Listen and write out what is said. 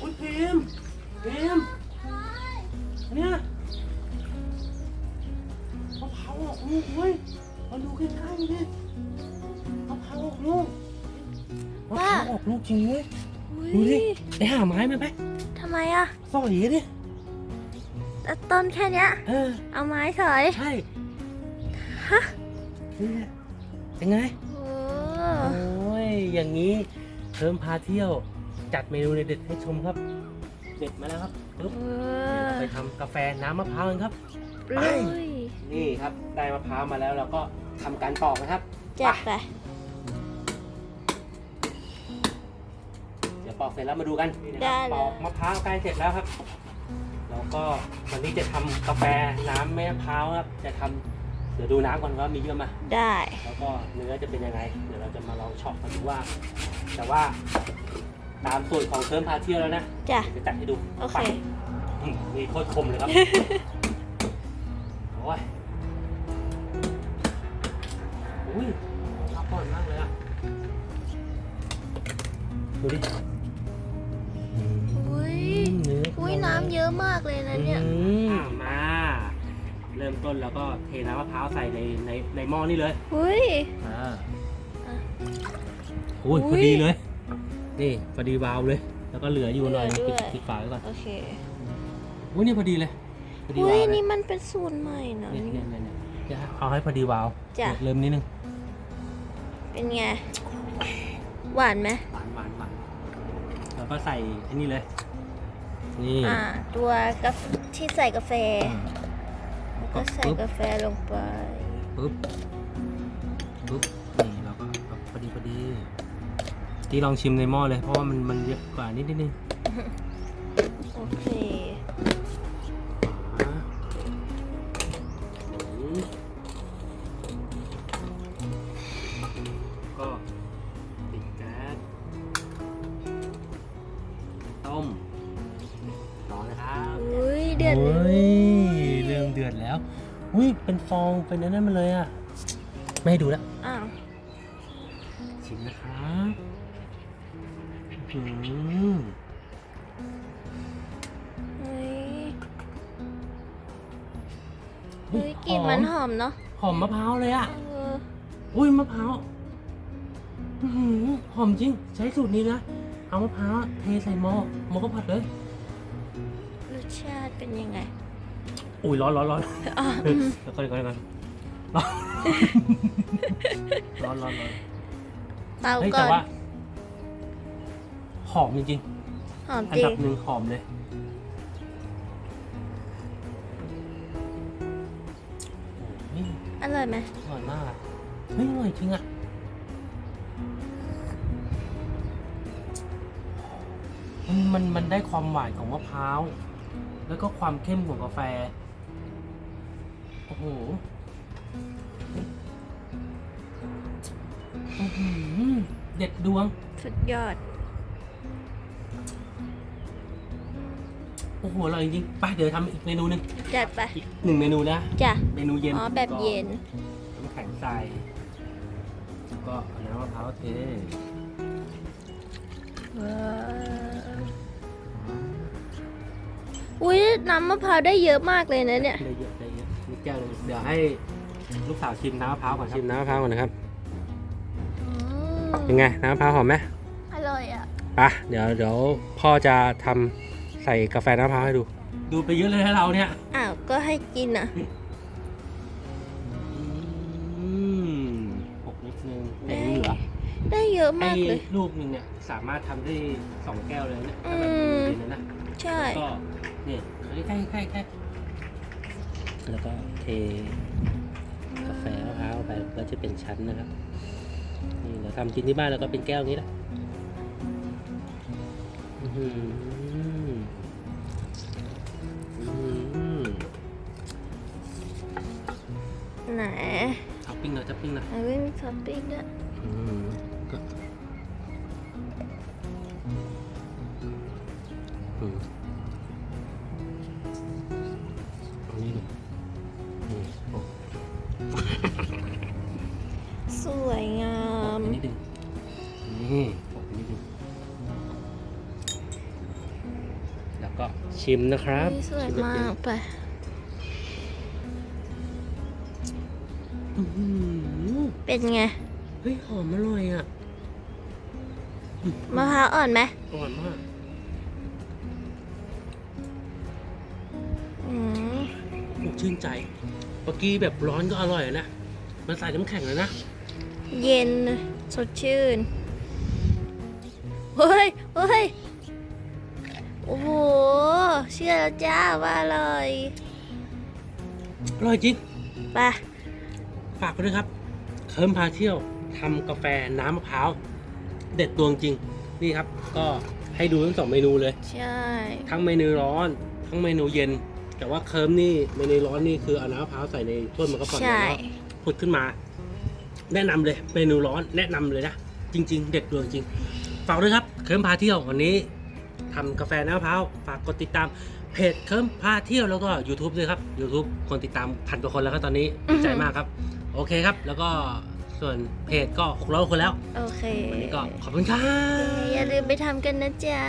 อุ้ยพิมพ์พิมพ์เนี่ยมะพร้าวออกลูกเว้ยมาดูใกล้ๆดิมะพร้าวออกลูกมะพร้าวออกลูกจริงเว้ยดูดิไปหาไม้มาไหมทำไมอะสอยดิแต่ต้นแค่เนี้ย เออ เอาไม้สอย ใช่ ฮะนี่แหละเป็นไง โอ้โอ้ย อย่างนี้เพิ่มพาเที่ยว จัดเมนูเด็ดๆให้ชมครับ เด็ดมาแล้วครับปึ๊บเอเดี๋ยวอเราไปทำกาแฟน้ำมะพร้าวกันครับ ลุยนี่ครับ ได้มะพร้าวมาแล้วเราก็ทำการปอกนะครับ จัดไปเดี๋ยวปอกเสร็จแล้วมาดูกันนี่นะคได้รับเลยปอกมะพร้าวใกล้เสร็จแล้วครับ แล้วก็วันนี้จะทำกาแฟน้ำมะพร้าวครับ จะทำ เดี๋ยวดูน้ำก่อนว่ามีเยอะไหมาได้ แล้วก็เนื้อจะเป็นยังไง เดี๋ยวเราจะมาลองช็อปกันดูว่า แต่ว่าตามสูตรของเคิร์มพาเที่ยวแล้วนะจ้ะ จะจัดให้ดูโอเค ไปอืมมีโคตรคมเลยครับ โอ้ยอุ้ยพักผ่อนมากเลยอะ ดูดิอืมอุ้ยเนื้ออุ้ยน้ำเยอะมากเลยนะเนี่ย อืมอะมาเริ่มต้นแล้วก็เทน้ำมะพร้าวใส่ในในในหม้อนี่เลยอุ้ย อ่าอะโอ้ยอุ๊พอยดีเลย นี่พอดีวาวเลย แล้วก็เหลืออยู่หน่อยเหลือปิดด้วย ปิดฝาไว้ก่อนโอเคอุ้ยนี่พอดีเลยพอดีอุ้วาวยเลยนี่มันเป็นสูตรใหม่นะเนี่ยเนี่เนี่ยยเนี่ยเนี่ยเอาให้พอดีวาวจ้ะ เริ่มนิดนึงเป็นไง หวานไหมหวานหวานหวานแล้วก็ใส่อันนี้เลย นี่อ่า ตัวกาแฟที่ใส่กาแฟ อืมแล้ว ก็ใส่ปึ๊บกาแฟลงไปปึ๊บปึ๊บนี่เราก็เอาพอดีพอดีที่ลองชิมในหม้อเลย เพราะว่ามันมันเยอะกว่านิดนิดนึงโอเคอ่าอืมก็ปิดแก๊สต้มต่อนะครับอุ้ยเดือดเลโอ้ยยเริ่มเดือดแล้ว อุ้ยเป็นฟองเป็นอันนั้นมาเลยอะ ไม่ให้ดูแล้วอ้าวชิมนะครับอืมเฮ้ยเฮ้ยกลิ่นมันหอมเนาะหอมมะพร้าวเลยอะ เอออุ้ยมะพร้าวอื้อหือหอมจริง ใช้สูตรนี้นะ เอามะพร้าวเทใส่หม้อหม้อก็ผัดเลย รสชาติเป็นยังไง อุ้ยร้อนร้อนร้อนอ๋อเดี๋ยวก่อนเดี๋ยวก่อนเดี๋ยวก่อนร้อนร้อนร้อนเตาเฮ้ยก่แต่อนว่า หอมจริงหอมๆอันจริดังบหนึ่งหอมเลย โอ้ยอร่อยไหมอร่อยมากอะเฮ้ยอร่อยจริงอะมันมันมันได้ความหวานของมะพร้าว แล้วก็ความเข้มของกาแฟโอ้โหอื้อหือเด็ดดวง สุดยอด โอ้โหอร่อยจริงๆไปเดี๋ยวทำอีกเมนูหนึ่งจัดไป อีกหนึ่งเมนูนะ จ้ะ เมนูเย็นอ๋อ แบบเย็น น้ำแข็งใส่แล้วก็เอาน้ำมะพร้าวเทอุ้ยน้ำมะพร้าวได้เยอะมากเลยนะเนี่ย ได้ ดี๋ยวให้ลูกสาวชิมน้ำมะพร้าวก่อนชิมน้ำมะพร้าวก่อนนะครับเป็นไง น้ำมะพร้าวหอมไหมอร่อยอะ ไปะเดี๋ยวเดี๋ยวพ่อจะทำใส่กาแฟน้ำมะพร้าวให้ดู ดูไปเยอะเลยนะเราเนี่ยอ้าว ก็ให้กินอะ อืมหกนิดนึงแต่ยังเหลือ ได้เยอะไอ้มากเลย ลูกหนึงเนี่ยสามารถทำได้สองแก้วเลยเนี่ยอืถ้ามแบบเย็นๆนะ ใช่แล้วก็เนี่ยใกล้ใกล้ใกล้ แล้วก็เทกาแฟมะพร้าวไปก็จะเป็นชั้นนะครับ นี่เราทำกินที่บ้านแล้วก็เป็นแก้วนี้แหละอื้อหืออื้อหือไหนท็อปปิ้งหน่อยท็อปปิ้งหน่อยอันนี้มีท็อปปิ้งด้วย ชิมนะครับเฮ้ยสวยชิแบบมาเย็นกไปอื้อหือเป็นไง เฮ้ยหอมอร่อยอะมะพร้าวอ่อนไหมอร่อยมากอืมโอ้ชื่นใจเมื่อกี้แบบร้อนก็อร่อยนะมันใส่น้ำแข็งเลยนะ เย็นสดชื่น เฮ้ย เฮ้ยโอ้โห เชื่อแล้วจ้าว่าอร่อยอร่อยจริงไปฝากกันด้วยครับ เคิร์มพาเที่ยวทำกาแฟน้ำมะพร้าว เด็ดตัวจริง นี่ครับ ก็ให้ดูทั้งสองเมนูเลย ใช่ ทั้งเมนูร้อน ทั้งเมนูเย็น แต่ว่าเคิร์มนี่เมนูร้อนนี่คือเอาน้ำมะพร้าวใส่ในถ้วยมันก็ก่อนใช่แล้วพุดขึ้นมา แนะนำเลย เมนูร้อนแนะนำเลยนะจริง ๆ เด็ดตัวจริงฝากด้วยครับ เคิร์มพาเที่ยววันนี้ ทำกาแฟน้ำมะพร้าวฝากกดติดตามเพจเคิร์มพาเที่ยวแล้วก็ YouTube ด้วยครับ YouTube คนติดตามพันกว่าคนแล้วครับตอนนี้ดีใจมากครับ โอเคครับ แล้วก็ส่วนเพจก็หกร้อยคนแล้วโอเควันนี้ก็ขอบคุณครับ อย่าลืมไปทำกันนะจ๊ะ